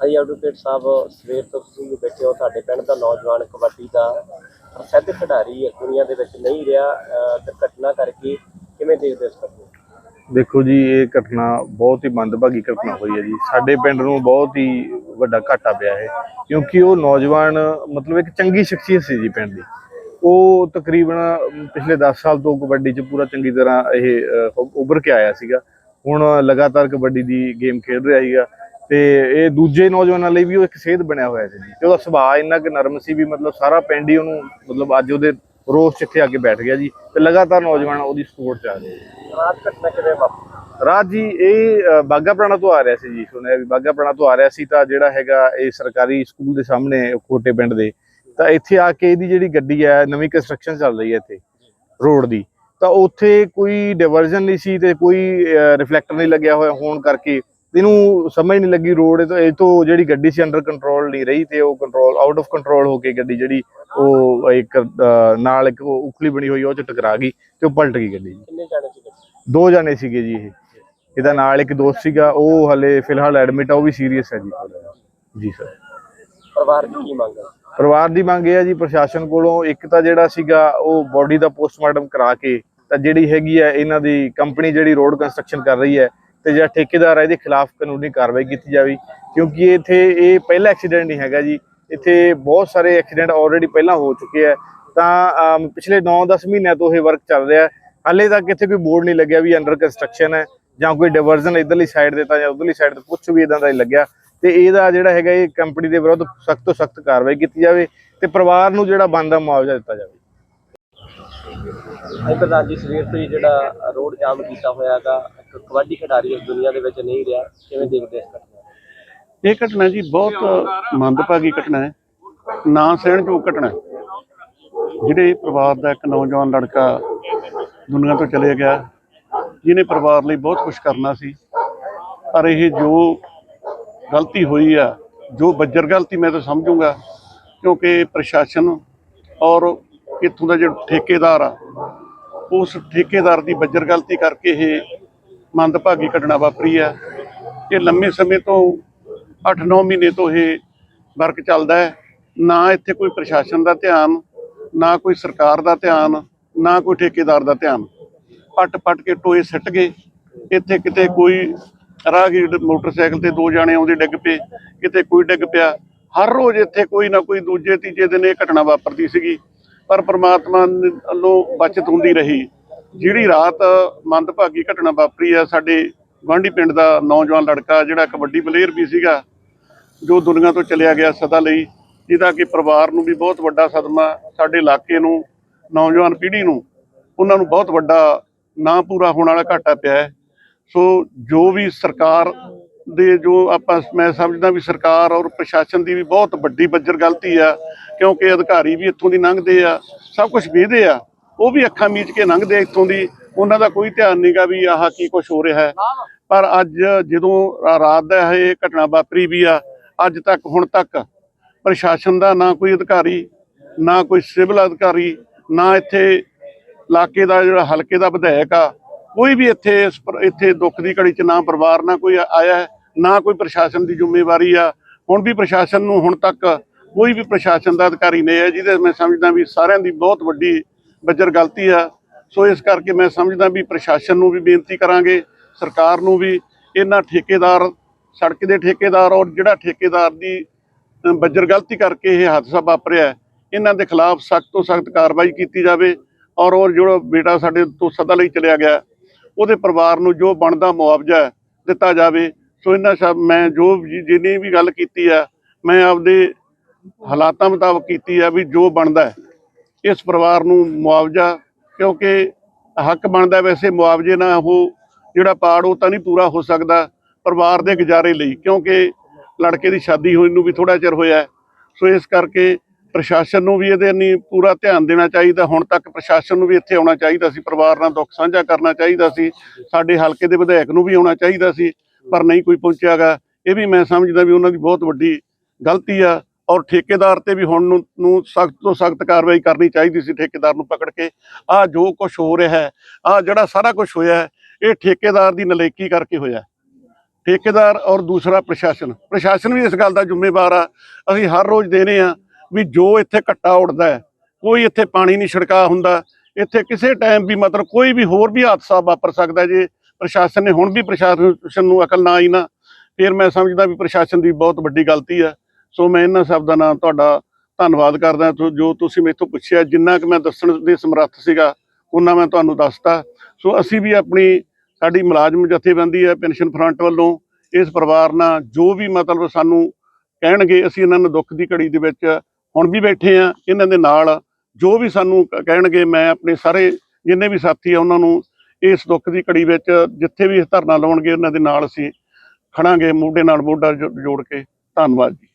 ਆਈ advocate ਸਾਹਿਬ ਸਵੇਰ ਤੋਂ ਤੁਸੀਂ ਬੈਠੇ ਹੋ ਤੁਹਾਡੇ ਪਿੰਡ ਦਾ ਨੌਜਵਾਨ ਕਬੱਡੀ ਦਾ ਪ੍ਰਸਿੱਧ ਖਿਡਾਰੀ ਦੁਨੀਆ ਦੇ ਵਿੱਚ ਨਹੀਂ ਰਿਹਾ ਤੇ ਘਟਨਾ ਕਰਕੇ ਕਿਵੇਂ ਦੇਖਦੇ ਹੋ ਇਸ ਦੇਖੋ ਜੀ ਇਹ ਘਟਨਾ ਬਹੁਤ ਹੀ ਮੰਦਭਾਗੀ ਘਟਨਾ ਹੋਈ ਹੈ ਜੀ। ਸਾਡੇ ਪਿੰਡ ਨੂੰ ਬਹੁਤ ਹੀ ਵੱਡਾ ਘਾਟਾ ਪਿਆ ਹੈ ਕਿਉਂਕਿ ਉਹ ਨੌਜਵਾਨ ਮਤਲਬ ਇੱਕ ਚੰਗੀ ਸ਼ਖਸੀਅਤ ਸੀ ਜੀ ਪਿੰਡ ਦੀ। ਉਹ ਤਕਰੀਬਨ ਪਿਛਲੇ 10 ਸਾਲ ਤੋਂ ਕਬੱਡੀ 'ਚ ਪੂਰਾ ਚੰਗੀ ਤਰ੍ਹਾਂ ਇਹ ਅ, ਉੱਭਰ ਕੇ ਆਇਆ ਸੀਗਾ। ਹੁਣ ਲਗਾਤਾਰ ਕਬੱਡੀ ਦੀ ਗੇਮ ਖੇਡ ਰਿਹਾ ਸੀਗਾ। ਤੇ ਇਹ ਦੂਜੇ ਨੌਜਵਾਨਾਂ ਲਈ ਵੀ ਉਹ ਇੱਕ ਸੇਧ ਬਣਿਆ ਹੋਇਆ ਸੀ ਜੀ। ਤੇ ਉਹਦਾ ਸੁਭਾਅ ਇੰਨਾ ਕਿ ਨਰਮ ਸੀ ਵੀ ਮਤਲਬ ਸਾਰਾ ਪਿੰਡ ਹੀ ਉਹਨੂੰ ਮਤਲਬ ਅੱਜ ਉਹਦੇ ਰੋਸ 'ਚ ਇੱਥੇ ਕੇ ਬੈਠ ਗਿਆ ਜੀ। ਤੇ ਲਗਾਤਾਰ ਨੌਜਵਾਨ ਉਹਦੀ ਸਪੋਰਟ 'ਚ ਆ ਰਹੇ ਰਾਤ ਘਟਨਾ ਕਿਵੇਂ ਵਾਪਰੀ? ਰਾਜ ਜੀ ਇਹ ਬਾਘਾ ਪੁਰਾਣਾ ਤੋਂ ਆ ਰਿਹਾ ਸੀ ਜੀ। ਸੁਣਿਆ ਵੀ ਬਾਘਾ ਪੁਰਾਣਾ ਤੋਂ ਆ ਰਿਹਾ ਸੀ ਤਾਂ ਜਿਹੜਾ ਹੈਗਾ ਇਹ ਸਰਕਾਰੀ ਸਕੂਲ ਦੇ ਸਾਹਮਣੇ ਕੋਟੇ ਪਿੰਡ ਦੇ ਤਾਂ ਇੱਥੇ ਆ ਕੇ ਇਹਦੀ ਜਿਹੜੀ ਗੱਡੀ ਹੈ ਨਵੀਂ ਕੰਸਟਰਕਸ਼ਨ ਚੱਲ ਰਹੀ ਹੈ ਇੱਥੇ ਰੋਡ ਦੀ। ਤਾਂ ਉੱਥੇ ਕੋਈ ਡਿਵਰਜਨ ਨਹੀਂ ਸੀ ਤੇ ਕੋਈ ਰਿਫਲੈਕਟਰ ਨਹੀਂ ਲੱਗਿਆ ਹੋਇਆ ਹੋਣ ਕਰਕੇ ਇਹਨੂੰ ਸਮਝ ਨਹੀਂ ਲੱਗੀ ਰੋਡ ਇਹ ਤੋਂ ਇਹ ਤੋਂ ਜਿਹੜੀ ਗੱਡੀ ਸੀ ਅੰਡਰ ਕੰਟਰੋਲ ਨਹੀਂ ਰਹੀ ਤੇ ਉਹ ਕੰਟਰੋਲ ਆਊਟ ਆਫ ਕੰਟਰੋਲ ਹੋ ਕੇ ਗੱਡੀ ਜਿਹੜੀ ਉਹ ਇੱਕ ਨਾਲ ਇੱਕ ਉਖਲੀ ਬਣੀ ਹੋਈ ਉਹ ਚ ਟਕਰਾ ਗਈ ਤੇ ਉਹ ਪਲਟ ਗਈ ਗੱਡੀ ਕਿੰਨੇ ਜਾਣੇ ਸੀ ਗੱਡੀ? ਦੋ ਜਾਣੇ ਸੀਗੇ ਜੀ ਇਹ ਇਹਦਾ ਨਾਲ ਇੱਕ ਦੋਸਤ ਸੀਗਾ ਉਹ ਹਲੇ ਫਿਲਹਾਲ ਐਡਮਿਟ ਆ ਉਹ ਵੀ ਸੀਰੀਅਸ ਹੈ ਜੀ। ਜੀ ਸਰ ਪਰਿਵਾਰ ਦੀ ਕੀ ਮੰਗ ਹੈ ਪਰਿਵਾਰ ਦੀ ਮੰਗ ਇਹ ਹੈ ਜੀ ਪ੍ਰਸ਼ਾਸਨ ਕੋਲੋਂ ਇੱਕ ਤਾਂ ਜਿਹੜਾ ਸੀਗਾ ਉਹ ਬੋਡੀ ਦਾ ਪੋਸਟਮਾਰਟਮ ਕਰਾ ਕੇ ਤਾਂ ਜਿਹੜੀ ਹੈਗੀ ਹੈ ਇਹਨਾਂ ਦੀ ਕੰਪਨੀ ਜਿਹੜੀ ਰੋਡ ਕੰਸਟਰਕਸ਼ਨ ਕਰ ਰਹੀ ਹੈ ਤੇ ਜਿਹੜਾ ਠੇਕੇਦਾਰ ਹੈ ਇਹਦੇ ਖਿਲਾਫ ਕਾਨੂੰਨੀ ਕਾਰਵਾਈ ਕੀਤੀ ਜਾਵੇ। ਕਿਉਂਕਿ ਇੱਥੇ ਇਹ ਪਹਿਲਾ ਐਕਸੀਡੈਂਟ ਨਹੀਂ ਹੈਗਾ ਜੀ। ਇੱਥੇ ਬਹੁਤ ਸਾਰੇ ਐਕਸੀਡੈਂਟ ਆਲਰੇਡੀ ਪਹਿਲਾਂ ਹੋ ਚੁੱਕੇ ਆ। ਤਾਂ ਪਿਛਲੇ 9-10 ਮਹੀਨਿਆਂ ਤੋਂ ਇਹ ਵਰਕ ਚੱਲ ਰਿਹਾ। ਹਾਲੇ ਤੱਕ ਇੱਥੇ ਕੋਈ ਬੋਰਡ ਨਹੀਂ ਲੱਗਿਆ ਵੀ ਅੰਡਰ ਕੰਸਟਰਕਸ਼ਨ ਹੈ ਜਾਂ ਕੋਈ ਡਿਵਰਜ਼ਨ ਇਧਰਲੀ ਸਾਈਡ ਤੇ ਤਾਂ ਜਾਂ ਉਧਰਲੀ ਸਾਈਡ ਤੇ ਕੁਝ ਵੀ ਇਦਾਂ ਦਾ ਹੀ ਲੱਗਿਆ। ਤੇ ਇਹਦਾ ਜਿਹੜਾ ਹੈਗਾ, ਇਹ ਕੰਪਨੀ ਦੇ ਵਿਰੁੱਧ ਸਖਤ ਤੋਂ ਸਖਤ ਕਾਰਵਾਈ ਕੀਤੀ ਜਾਵੇ ਤੇ ਪਰਿਵਾਰ ਨੂੰ ਜਿਹੜਾ ਬਣਦਾ ਮੁਆਵਜ਼ਾ ਦਿੱਤਾ ਜਾਵੇ। ਅੱਜ ਪ੍ਰਧਾਨ ਜੀ ਸਵੇਰ ਤੋਂ ਹੀ ਜਿਹੜਾ ਰੋਡ ਜਾਮ ਕੀਤਾ ਹੋਇਆ ਹੈਗਾ। ਇੱਕ ਕਬੱਡੀ ਖਿਡਾਰੀ ਇਸ ਦੁਨੀਆ ਦੇ ਵਿੱਚ ਨਹੀਂ ਰਿਹਾ, ਕਿਵੇਂ ਦੇਖਦੇ ਇਸ ਘਟਨਾ ਇਹ ਘਟਨਾ ਜੀ ਬਹੁਤ ਮੰਦਭਾਗੀ ਘਟਨਾ ਹੈ। ਨਾ ਸਹਿਣਯੋਗ ਘਟਨਾ ਜਿਹੜੇ ਪਰਿਵਾਰ ਦਾ ਇੱਕ ਨੌਜਵਾਨ ਲੜਕਾ ਦੁਨੀਆ ਤੋਂ ਚਲੇ ਗਿਆ, ਜਿਹਨੇ ਪਰਿਵਾਰ ਲਈ ਬਹੁਤ ਕੁਝ ਕਰਨਾ ਸੀ। ਪਰ ਇਹ ਜੋ ਗਲਤੀ ਹੋਈ ਆ, ਜੋ ਬੱਜਰ ਗਲਤੀ ਮੈਂ ਤਾਂ ਸਮਝੂੰਗਾ, ਕਿਉਂਕਿ ਪ੍ਰਸ਼ਾਸਨ ਔਰ ਇੱਥੋਂ ਦਾ ਜਿਹੜਾ ਠੇਕੇਦਾਰ ਆ, ਉਸ ਠੇਕੇਦਾਰ ਦੀ ਬੱਜਰ ਗਲਤੀ ਕਰਕੇ ਇਹ ਮੰਦਭਾਗੀ ਘਟਨਾ ਵਾਪਰੀ ਆ ਇਹ ਲੰਮੇ ਸਮੇਂ ਤੋਂ 8-9 ਮਹੀਨੇ ਤੋਂ ਇਹ ਵਰਕ ਚੱਲਦਾ ਹੈ। ਨਾ ਇੱਥੇ ਕੋਈ ਪ੍ਰਸ਼ਾਸਨ ਦਾ ਧਿਆਨ, ਨਾ ਕੋਈ ਸਰਕਾਰ ਦਾ ਧਿਆਨ, ਨਾ ਕੋਈ ਠੇਕੇਦਾਰ ਦਾ ਧਿਆਨ। ਪੱਟ-ਪੱਟ ਕੇ ਟੋਏ ਸਿੱਟ ਗਏ। ਇੱਥੇ ਕਿਤੇ ਕੋਈ ਰਾਹਗੀਰ ਮੋਟਰਸਾਈਕਲ ਤੇ ਦੋ ਜਾਣੇ ਆਉਂਦੇ ਡਿੱਗ ਪਏ। ਕਿਤੇ ਕੋਈ ਡਿੱਗ ਪਿਆ। ਹਰ ਰੋਜ਼ ਇੱਥੇ ਕੋਈ ਨਾ ਕੋਈ ਦੂਜੇ ਤੀਜੇ ਦਿਨ ਇਹ ਘਟਨਾ ਵਾਪਰਦੀ ਸੀਗੀ। ਪਰ ਪ੍ਰਮਾਤਮਾ ਵੱਲੋਂ ਬਚਤ ਹੁੰਦੀ ਰਹੀ। ਜਿਹੜੀ ਰਾਤ ਮੰਦਭਾਗੀ ਘਟਨਾ ਵਾਪਰੀ ਆ, ਸਾਡੇ ਗੁਆਂਢੀ ਪਿੰਡ ਦਾ ਨੌਜਵਾਨ ਲੜਕਾ, ਜਿਹੜਾ ਕਬੱਡੀ ਪਲੇਅਰ ਵੀ ਸੀਗਾ, ਜੋ ਦੁਨੀਆ ਤੋਂ ਚਲਿਆ ਗਿਆ ਸਦਾ ਲਈ, ਜਿਹਦਾ ਕਿ ਪਰਿਵਾਰ ਨੂੰ ਵੀ ਬਹੁਤ ਵੱਡਾ ਸਦਮਾ, ਸਾਡੇ ਇਲਾਕੇ ਨੂੰ, ਨੌਜਵਾਨ ਪੀੜ੍ਹੀ ਨੂੰ, ਉਹਨਾਂ ਨੂੰ ਬਹੁਤ ਵੱਡਾ ਨਾ ਪੂਰਾ ਹੋਣ ਵਾਲਾ ਘਾਟਾ ਪਿਆ ਹੈ। ਸੋ ਜੋ ਵੀ ਸਰਕਾਰ ਦੇ ਜੋ ਆਪਾਂ ਮੈਂ ਸਮਝਦਾ ਵੀ ਸਰਕਾਰ ਔਰ ਪ੍ਰਸ਼ਾਸਨ ਦੀ ਵੀ ਬਹੁਤ ਵੱਡੀ ਬੱਜਰ ਗਲਤੀ ਆ, ਕਿਉਂਕਿ ਅਧਿਕਾਰੀ ਵੀ ਇੱਥੋਂ ਦੀ ਲੰਘਦੇ ਆ, ਸਭ ਕੁਝ ਵੇਖਦੇ ਆ। ਉਹ ਵੀ ਅੱਖਾਂ ਮੀਚ ਕੇ ਲੰਘਦੇ ਇੱਥੋਂ ਦੀ। ਉਹਨਾਂ ਦਾ ਕੋਈ ਧਿਆਨ ਨਹੀਂਗਾ ਵੀ ਆਹ ਕੀ ਕੁਝ ਹੋ ਰਿਹਾ ਹੈ। ਪਰ ਅੱਜ ਜਦੋਂ ਰਾਤ ਦਾ ਇਹ ਘਟਨਾ ਵਾਪਰੀ ਵੀ ਆ, ਅੱਜ ਤੱਕ, ਹੁਣ ਤੱਕ ਪ੍ਰਸ਼ਾਸਨ ਦਾ ਨਾ ਕੋਈ ਅਧਿਕਾਰੀ, ਨਾ ਕੋਈ ਸਿਵਲ ਅਧਿਕਾਰੀ, ਨਾ ਇੱਥੇ ਇਲਾਕੇ ਦਾ ਜਿਹੜਾ ਹਲਕੇ ਦਾ ਵਿਧਾਇਕ ਆ, ਕੋਈ ਵੀ ਇੱਥੇ ਇਸ ਇੱਥੇ ਦੁੱਖ ਦੀ ਘੜੀ 'ਚ ਨਾ ਪਰਿਵਾਰ, ਨਾ ਕੋਈ ਆਇਆ ਨਾ ਕੋਈ ਪ੍ਰਸ਼ਾਸਨ ਦੀ ਜ਼ਿੰਮੇਵਾਰੀ ਆ। ਹੁਣ ਵੀ ਪ੍ਰਸ਼ਾਸਨ ਨੂੰ ਹੁਣ ਤੱਕ ਕੋਈ ਵੀ ਪ੍ਰਸ਼ਾਸਨ ਦਾ ਅਧਿਕਾਰੀ ਨਹੀਂ ਹੈ, ਜਿਹਦੇ ਮੈਂ ਸਮਝਦਾ ਵੀ ਸਾਰਿਆਂ ਦੀ ਬਹੁਤ ਵੱਡੀ ਬੱਜਰ ਗਲਤੀ ਆ। ਸੋ ਇਸ ਕਰਕੇ ਮੈਂ ਸਮਝਦਾ ਵੀ ਪ੍ਰਸ਼ਾਸਨ ਨੂੰ ਵੀ ਬੇਨਤੀ ਕਰਾਂਗੇ ਸਰਕਾਰ ਨੂੰ ਵੀ ਇਹਨਾਂ ਠੇਕੇਦਾਰ ਸੜਕ ਦੇ ਠੇਕੇਦਾਰ ਔਰ ਜਿਹੜਾ ਠੇਕੇਦਾਰ ਦੀ ਬੱਜਰ ਗਲਤੀ ਕਰਕੇ ਇਹ ਹਾਦਸਾ ਵਾਪਰਿਆ ਇਹਨਾਂ ਦੇ ਖਿਲਾਫ ਸਖਤ ਤੋਂ ਸਖਤ ਕਾਰਵਾਈ ਕੀਤੀ ਜਾਵੇ ਔਰ ਉਹ ਜਿਹੜਾ ਬੇਟਾ ਸਾਡੇ ਤੋਂ ਸਦਾ ਲਈ ਚਲਿਆ ਗਿਆ ਉਹਦੇ ਪਰਿਵਾਰ ਨੂੰ ਜੋ ਬਣਦਾ ਮੁਆਵਜ਼ਾ ਦਿੱਤਾ ਜਾਵੇ। ਸੋ ਇਹਨਾਂ ਸਭ ਮੈਂ ਜੋ ਵੀ- ਜਿੰਨੀ ਵੀ ਗੱਲ ਕੀਤੀ ਆ ਮੈਂ ਆਪਦੇ ਹਾਲਾਤਾਂ ਮੁਤਾਬਕ ਕੀਤੀ ਆ ਵੀ ਜੋ ਬਣਦਾ ਹੈ, ਇਸ ਪਰਿਵਾਰ ਨੂੰ ਮੁਆਵਜ਼ਾ, ਕਿਉਂਕਿ ਹੱਕ ਬਣਦਾ ਵੈਸੇ ਮੁਆਵਜ਼ੇ ਨਾਲ ਉਹ ਜਿਹੜਾ ਪਾੜ ਉਹ ਤਾਂ ਨਹੀਂ ਪੂਰਾ ਹੋ ਸਕਦਾ ਪਰਿਵਾਰ ਦੇ ਗੁਜ਼ਾਰੇ ਲਈ, ਕਿਉਂਕਿ ਲੜਕੇ ਦੀ ਸ਼ਾਦੀ ਹੋਈ ਨੂੰ ਵੀ ਥੋੜਾ ਚਿਰ ਹੋਇਆ ਸੋ ਇਸ ਕਰਕੇ ਪ੍ਰਸ਼ਾਸਨ ਨੂੰ ਵੀ ਇਹਦੇ ਨਹੀਂ ਪੂਰਾ ਧਿਆਨ ਦੇਣਾ ਚਾਹੀਦਾ, ਹੁਣ ਤੱਕ ਪ੍ਰਸ਼ਾਸਨ ਨੂੰ ਵੀ ਇੱਥੇ ਆਉਣਾ ਚਾਹੀਦਾ ਸੀ, ਪਰਿਵਾਰ ਨਾਲ ਦੁੱਖ ਸਾਂਝਾ ਕਰਨਾ ਚਾਹੀਦਾ ਸੀ, ਸਾਡੇ ਹਲਕੇ ਦੇ ਵਿਧਾਇਕ ਨੂੰ ਵੀ ਆਉਣਾ ਚਾਹੀਦਾ ਸੀ, ਪਰ ਨਹੀਂ ਕੋਈ ਪਹੁੰਚਿਆਗਾ। ਇਹ ਵੀ ਮੈਂ ਸਮਝਦਾ ਵੀ ਉਹਨਾਂ ਦੀ ਬਹੁਤ ਵੱਡੀ ਗਲਤੀ ਆ ਔਰ ਠੇਕੇਦਾਰ ਤੇ ਵੀ ਹੁਣ ਨੂੰ ਨੂੰ ਸਖਤ ਤੋਂ ਸਖਤ ਕਾਰਵਾਈ ਕਰਨੀ ਚਾਹੀਦੀ ਸੀ ਠੇਕੇਦਾਰ ਨੂੰ ਪਕੜ ਕੇ। ਆ ਜੋ ਕੁਝ ਹੋ ਰਿਹਾ ਹੈ ਆ ਜਿਹੜਾ ਸਾਰਾ ਕੁਝ ਹੋਇਆ ਇਹ ਠੇਕੇਦਾਰ ਦੀ ਨਲੇਕੀ ਕਰਕੇ ਹੋਇਆ ਠੇਕੇਦਾਰ ਔਰ ਦੂਸਰਾ ਪ੍ਰਸ਼ਾਸਨ। ਪ੍ਰਸ਼ਾਸਨ ਵੀ ਇਸ ਗੱਲ ਦਾ ਜ਼ਿੰਮੇਵਾਰ ਆ। ਅਸੀਂ ਹਰ ਰੋਜ਼ ਦੇਨੇ ਆ ਵੀ ਜੋ ਇੱਥੇ ਘੱਟਾ ਉੱਡਦਾ ਕੋਈ ਇੱਥੇ ਪਾਣੀ ਨਹੀਂ ਛਿੜਕਾ ਹੁੰਦਾ। ਇੱਥੇ ਕਿਸੇ ਟਾਈਮ ਵੀ ਮਤਲਬ ਕੋਈ ਵੀ ਹੋਰ ਵੀ ਹਾਦਸਾ ਵਾਪਰ ਸਕਦਾ ਜੇ ਪ੍ਰਸ਼ਾਸਨ ਨੇ ਹੁਣ ਵੀ ਪ੍ਰਸ਼ਾਸਨ ਨੂੰ ਅਕਲ ਨਾ ਆਈ ਨਾ, ਫਿਰ ਮੈਂ ਸਮਝਦਾ ਵੀ ਪ੍ਰਸ਼ਾਸਨ ਦੀ ਬਹੁਤ ਵੱਡੀ ਗਲਤੀ ਆ। ਸੋ ਮੈਂ ਇਹਨਾਂ ਸ਼ਬਦਾਂ ਨਾਲ ਤੁਹਾਡਾ ਧੰਨਵਾਦ ਕਰਦਾ। ਜੋ ਤੁਸੀਂ ਮੇਥੋਂ ਪੁੱਛਿਆ, ਜਿੰਨਾ ਕਿ ਮੈਂ ਦੱਸਣ ਦੇ ਸਮਰੱਥ ਸੀਗਾ, ਉਹਨਾਂ ਮੈਂ ਤੁਹਾਨੂੰ ਦੱਸਤਾ। ਸੋ ਅਸੀਂ ਵੀ ਆਪਣੀ ਸਾਡੀ ਮੁਲਾਜ਼ਮ ਜਥੇਬੰਦੀ ਹੈ, ਪੈਨਸ਼ਨ ਫਰੰਟ ਵੱਲੋਂ ਇਸ ਪਰਿਵਾਰ ਨਾਲ ਜੋ ਵੀ ਮਤਲਬ ਸਾਨੂੰ ਕਹਿਣਗੇ, ਅਸੀਂ ਇਹਨਾਂ ਨੂੰ ਦੁੱਖ ਦੀ ਘੜੀ ਦੇ ਵਿੱਚ ਹੁਣ ਵੀ ਬੈਠੇ ਆ ਇਹਨਾਂ ਦੇ ਨਾਲ ਜੋ ਵੀ ਸਾਨੂੰ ਕ- ਕਹਿਣਗੇ, ਮੈਂ ਆਪਣੇ ਸਾਰੇ ਜਿੰਨੇ ਵੀ ਸਾਥੀ ਆ, ਉਹਨਾਂ ਨੂੰ ਇਸ ਦੁੱਖ ਦੀ ਘੜੀ ਵਿੱਚ ਜਿੱਥੇ ਵੀ ਧਰਨਾ ਲਾਉਣਗੇ, ਉਹਨਾਂ ਦੇ ਨਾਲ ਅਸੀਂ ਖੜਾਂਗੇ, ਮੋਢੇ ਨਾਲ ਮੋਢਾ ਜੋ- ਜੋੜ ਕੇ। ਧੰਨਵਾਦ ਜੀ।